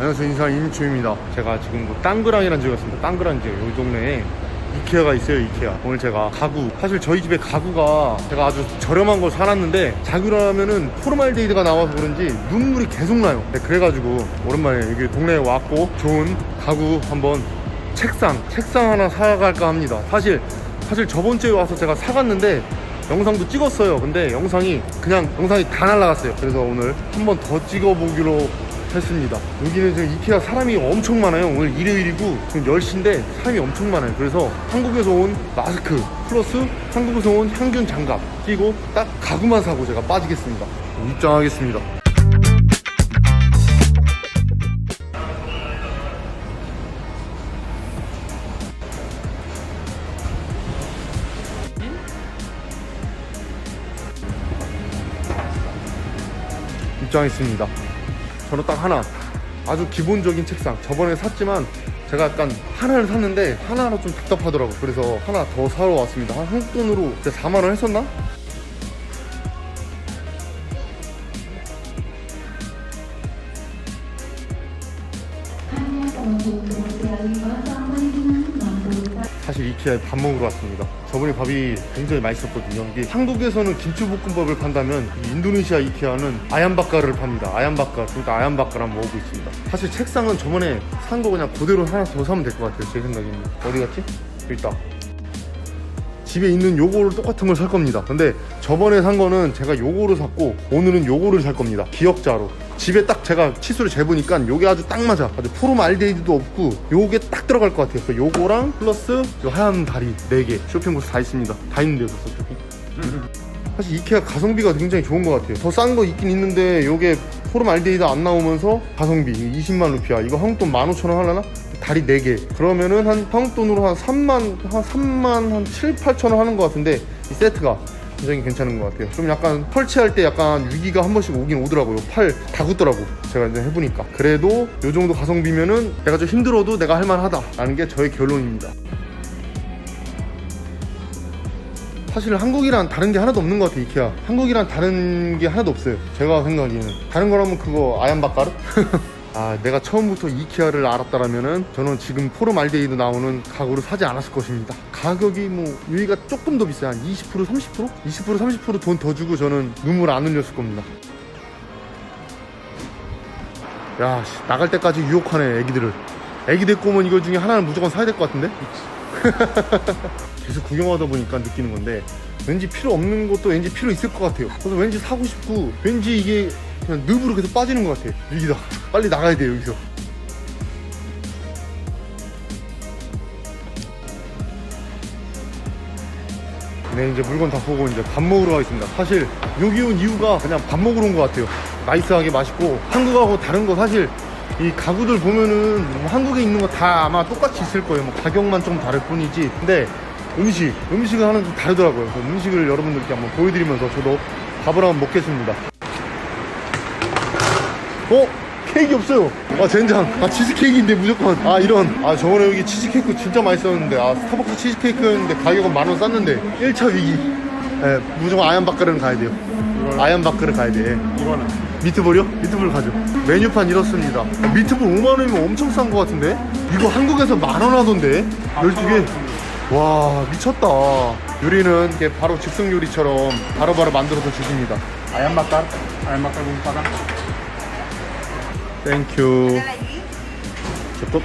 안녕하세요. 인사 임초입니다. 제가 지금 뭐 땅그랑이라는 지역에 왔습니다. 땅그랑 지역 여기 동네에 이케아가 있어요 이케아. 오늘 제가 가구. 사실 저희 집에 가구가 제가 아주 저렴한 걸 사놨는데 자규라면은 포르말데이드가 나와서 그런지 눈물이 계속 나요. 네, 그래가지고 오랜만에 여기 동네에 왔고 좋은 가구 한번 책상 책상 하나 사갈까 합니다. 사실 사실 저번 주에 와서 제가 사갔는데 영상도 찍었어요. 근데 영상이 그냥 영상이 다 날라갔어요. 그래서 오늘 한번 더 찍어보기로 했습니다. 여기는 지금 이케아 사람이 엄청 많아요. 오늘 일요일이고 지금 10시인데 사람이 엄청 많아요. 그래서 한국에서 온 마스크 플러스 한국에서 온 향균 장갑 끼고 딱 가구만 사고 제가 빠지겠습니다. 입장하겠습니다. 입장했습니다. 저는 딱 하나. 아주 기본적인 책상. 저번에 샀지만 제가 약간 하나를 샀는데 하나로 좀 답답하더라고 그래서 하나 더 사러 왔습니다. 한 한국 돈으로 4만 원 했었나? 이케아에 밥 먹으러 왔습니다. 저번에 밥이 굉장히 맛있었거든요. 이게 한국에서는 김치볶음밥을 판다면 이 인도네시아 이케아는 아얀바까를 팝니다. 아얀바까. 그러니까 아얀바까를 한번 먹고 있습니다. 사실 책상은 저번에 산 거 그냥 그대로 하나 더 사면 될 것 같아요. 제 생각에는. 어디 갔지? 있다. 집에 있는 요거를 똑같은 걸 살 겁니다. 근데 저번에 산 거는 제가 요거를 샀고 오늘은 요거를 살 겁니다. 기억자로. 집에 딱 제가 치수를 재보니까 요게 아주 딱 맞아. 아주 포름 알데히드도 없고 요게 딱 들어갈 것 같아요. 그래서 요거랑 플러스 요 하얀 다리 4개 쇼핑몰에서 다 있습니다. 다 있는데요, 벌써 쇼핑. 사실 이케아 가성비가 굉장히 좋은 것 같아요. 더 싼 거 있긴 있는데 요게 포름 알데히드 안 나오면서 가성비 20만 루피야. 이거 한국 돈 15,000원 하려나? 다리 4개. 그러면은 한 한국 돈으로 한 3만, 한 3만, 한 7, 8천 원 하는 것 같은데 이 세트가 굉장히 괜찮은 것 같아요. 좀 약간 설치할 때 약간 위기가 한 번씩 오긴 오더라고요. 팔 다 굳더라고. 제가 이제 해보니까. 그래도 요 정도 가성비면은 내가 좀 힘들어도 내가 할만하다 라는 게 저의 결론입니다. 사실 한국이랑 다른 게 하나도 없는 것 같아 이케아 한국이랑 다른 게 하나도 없어요 제가 생각하기에는 다른 거라면 그거 아얀 바까르? 아 내가 처음부터 이케아를 알았다라면은 저는 지금 포르말데이드 나오는 가구를 사지 않았을 것입니다 가격이 뭐 여기가 조금 더 비싸요 한 20% 30%? 20% 30%돈 더 주고 저는 눈물 안 흘렸을 겁니다 야 씨, 나갈 때까지 유혹하네 애기들을 애기 데리고 오면 이거 중에 하나는 무조건 사야 될 것 같은데? 계속 구경하다 보니까 느끼는 건데 왠지 필요 없는 것도 왠지 필요 있을 것 같아요. 그래서 왠지 사고 싶고 왠지 이게 그냥 늪으로 계속 빠지는 것 같아. 위기다. 빨리 나가야 돼요 여기서. 네 이제 물건 다 보고 이제 밥 먹으러 가겠습니다. 사실 여기 온 이유가 그냥 밥 먹으러 온 것 같아요. 나이스하게 맛있고 한국하고 다른 거 사실 이 가구들 보면은 뭐 한국에 있는 거 다 아마 똑같이 있을 거예요. 뭐 가격만 좀 다를 뿐이지. 근데 음식, 음식은 하나 좀 다르더라고요. 음식을 여러분들께 한번 보여드리면서 저도 밥을 한번 먹겠습니다. 어? 케이크 없어요. 아, 젠장. 아, 치즈케이크인데 무조건. 아, 이런. 아, 저번에 여기 치즈케이크 진짜 맛있었는데. 아, 스타벅스 치즈케이크였는데 가격은 만 원 쌌는데. 1차 위기. 예, 무조건 아얀바크를 가야 돼요. 아얀바크를 가야 돼. 이거는 미트볼이요? 미트볼 가죠. 메뉴판 이렇습니다. 아, 미트볼 5만 원이면 엄청 싼것 같은데? 이거 한국에서 만 원 하던데? 12개? 와, 미쳤다. 요리는 이게 바로 즉석 요리처럼 바로바로 만들어서 주십니다. bakar. 땡큐. Ada Masih satu.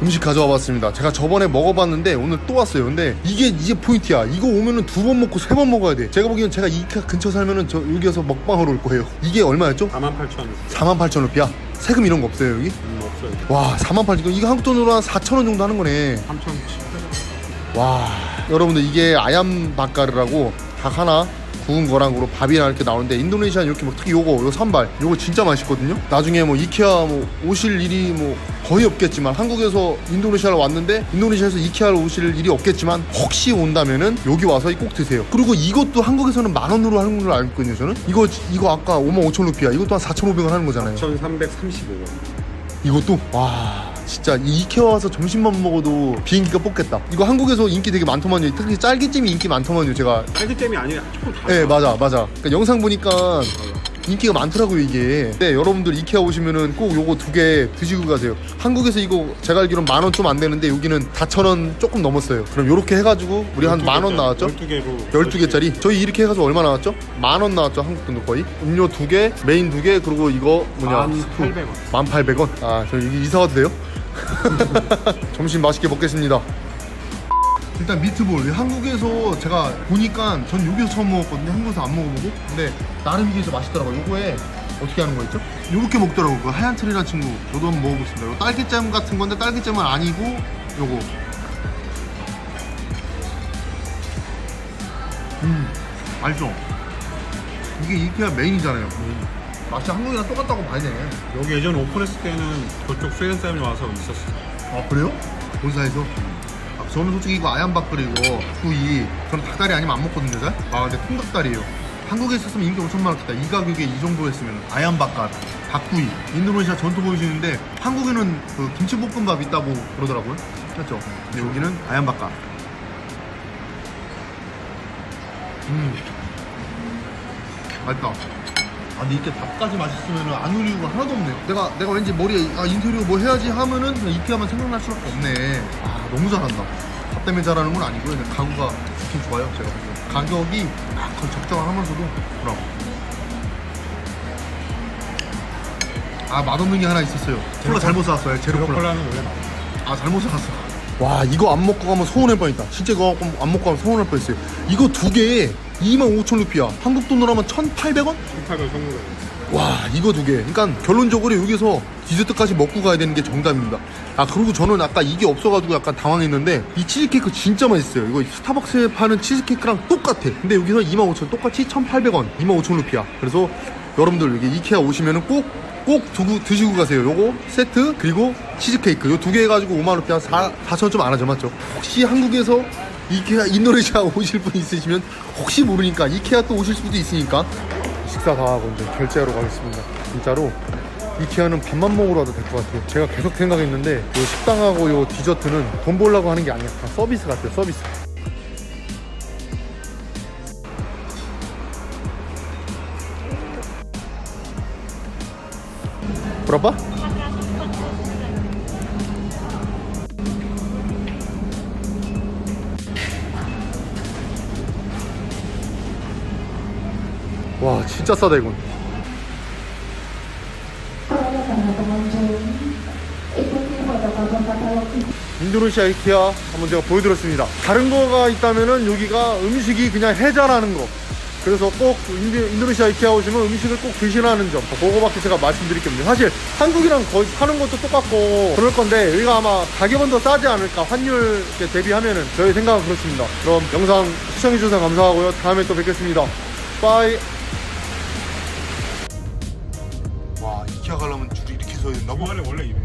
음식 가져와 봤습니다. 제가 저번에 먹어봤는데 오늘 또 왔어요. 근데 이게 이게 포인트야. 이거 오면은 두 번 먹고 세 번 먹어야 돼. 제가 보기엔 제가 이 근처 살면은 저 여기서 먹방하러 올 거예요. 이게 얼마였죠? 48,000원. 48,000루피야. 세금 이런 거 없어요 여기? 음, 없어요. 와 48,000원 이거 한국 돈으로 한 4,000원 정도 하는 거네 3,700원. 와 여러분들 이게 아얌 바까르라고 닭 하나 구운 거랑 그리고 밥이랑 이렇게 나오는데 인도네시아 이렇게 뭐 특히 요거 요 산발 요거 진짜 맛있거든요. 나중에 뭐 이케아 뭐 오실 일이 뭐 거의 없겠지만 한국에서 인도네시아를 왔는데 인도네시아에서 이케아를 오실 일이 없겠지만 혹시 온다면은 여기 와서 꼭 드세요. 그리고 이것도 한국에서는 만 원으로 하는 걸로 알고 있거든요 저는. 이거 이거 아까 5만 5천 루피야 이것도 한 4,500원 하는 거잖아요. 1,335원. 이것도? 와 진짜 이 이케아 와서 점심만 먹어도 비행기가 뽑겠다. 이거 한국에서 인기 되게 많더만요. 특히 딸기찜이 인기 많더만요. 제가 딸기잼이 아니라 조금 달라. 네 맞아 맞아. 그러니까 영상 보니까 인기가 많더라고요 이게. 네 여러분들 이케아 오시면은 꼭 요거 두 개 드시고 가세요. 한국에서 이거 제가 알기로는 만 원 좀 안 되는데 여기는 4천 원 조금 넘었어요. 그럼 요렇게 해가지고 우리 한 만 원 나왔죠? 12개로 12개짜리 저희 이렇게 해가지고 얼마 나왔죠? 만 원 나왔죠 한국 돈도 거의 음료 두 개 메인 두 개 그리고 이거 뭐냐 스프 1,800원. 1800원 아저 이게 이사 가도 돼요? 점심 맛있게 먹겠습니다. 일단 미트볼. 한국에서 제가 보니까 전 여기서 처음 먹었거든요. 한국에서 안 먹어보고. 근데 나름 이게 좀 맛있더라고요. 요거에 어떻게 하는 거였죠? 요렇게 먹더라고요. 그 하얀 틀이라는 친구. 저도 한번 먹어보겠습니다. 요 딸기잼 같은 건데 딸기잼은 아니고 요거. 음 알죠? 이게 이케아 메인이잖아요 맛이 한국이랑 똑같다고 봐야 돼 여기 예전에 오픈했을 때는 저쪽 스웨덴 사람이 와서 있었어. 아 그래요? 본사에서? 아, 저는 솔직히 이거 아얀바끌 이거 구이 저는 닭다리 아니면 안 먹거든요 잘? 아 근데 통닭다리예요 한국에 있었으면 인기 엄청 많았겠다 이 가격에 이 정도 했으면 아얀바깔 닭구이 인도네시아 전통 보이시는데 한국에는 그 김치볶음밥 있다고 그러더라고요 맞죠? 근데 여기는 아얀바깔 음 맛있다 아 근데 이렇게 밥까지 맛있으면 안 우리 이유가 하나도 없네요. 내가 내가 왠지 머리에 아 인테리어 뭐 해야지 하면은 그냥 이케아만 생각날 수밖에 없네. 아 너무 잘한다. 밥 때문에 잘하는 건 아니고요. 근데 가구가 엄청 좋아요 제가 보기엔. 가격이 딱 거의 적정하면서도 그럼. 아 맛없는 게 하나 있었어요. 콜라 잘못 사왔어요. 제로 콜라. 콜라는 원래 나와. 아 잘못 사왔어 와 이거 안 먹고 가면 서운할 뻔했다 진짜 이거 안 먹고 가면 서운할 뻔했어요 이거 두 개에 25,000 루피야 한국 돈으로 하면 1,800원? 1800 선물을. 와 이거 두 개. 그러니까 결론적으로 여기서 디저트까지 먹고 가야 되는 게 정답입니다. 아 그리고 저는 아까 이게 없어가지고 약간 당황했는데 이 치즈케이크 진짜 맛있어요. 이거 스타벅스에 파는 치즈케이크랑 똑같아. 근데 여기서 25,000 똑같이 1,800원, 25,000 루피야. 그래서 여러분들 여기 이케아 오시면은 꼭 꼭 두고 드시고 가세요. 요거 세트 그리고 치즈케이크 요 두 개 해가지고 5만 루피야 4 4천 좀안 하죠 맞죠? 혹시 한국에서 이케아 인도네시아 오실 분 있으시면 혹시 모르니까 이케아 또 오실 수도 있으니까 식사 다 하고 이제 결제하러 가겠습니다. 진짜로 이케아는 밥만 먹으러 와도 될 것 같아요. 제가 계속 생각했는데 요 식당하고 요 디저트는 돈 벌려고 하는 게 아니야. 다 서비스 같아요. 서비스. Berapa? 와 진짜 싸다 이건. 인도네시아 이케아 한번 제가 보여드렸습니다. 다른 거가 있다면은 여기가 음식이 그냥 해자라는 거 그래서 꼭 인도, 인도 네시아 이케아 오시면 음식을 꼭 드시라는 점 그거밖에 제가 말씀드릴 게 없네요 사실 한국이랑 거의 파는 것도 똑같고 그럴 건데 여기가 아마 가격은 더 싸지 않을까 환율 대비하면은 저희 생각은 그렇습니다. 그럼 영상 시청해주셔서 감사하고요. 다음에 또 뵙겠습니다. 빠이. 와 이케아 가려면 줄이 이렇게 서야 된다고? 원래 원래 이래.